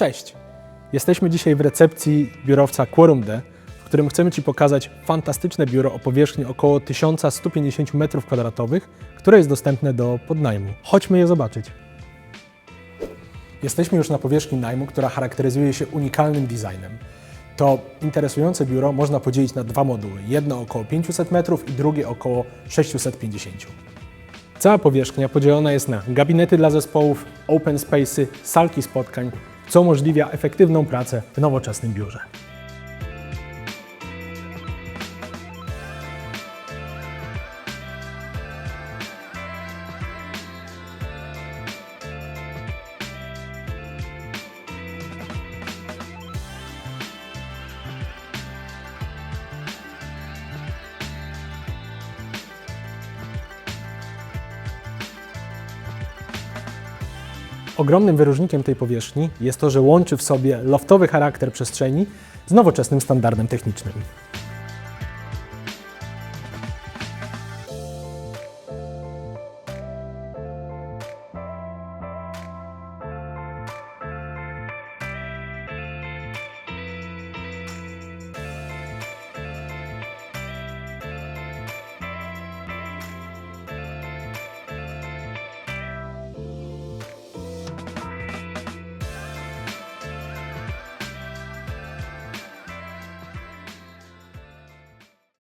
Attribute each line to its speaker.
Speaker 1: Cześć! Jesteśmy dzisiaj w recepcji biurowca Quorum D, w którym chcemy Ci pokazać fantastyczne biuro o powierzchni około 1150 m2, które jest dostępne do podnajmu. Chodźmy je zobaczyć. Jesteśmy już na powierzchni najmu, która charakteryzuje się unikalnym designem. To interesujące biuro można podzielić na dwa moduły. Jedno około 500 metrów i drugie około 650. Cała powierzchnia podzielona jest na gabinety dla zespołów, open space'y, salki spotkań, co umożliwia efektywną pracę w nowoczesnym biurze. Ogromnym wyróżnikiem tej powierzchni jest to, że łączy w sobie loftowy charakter przestrzeni z nowoczesnym standardem technicznym.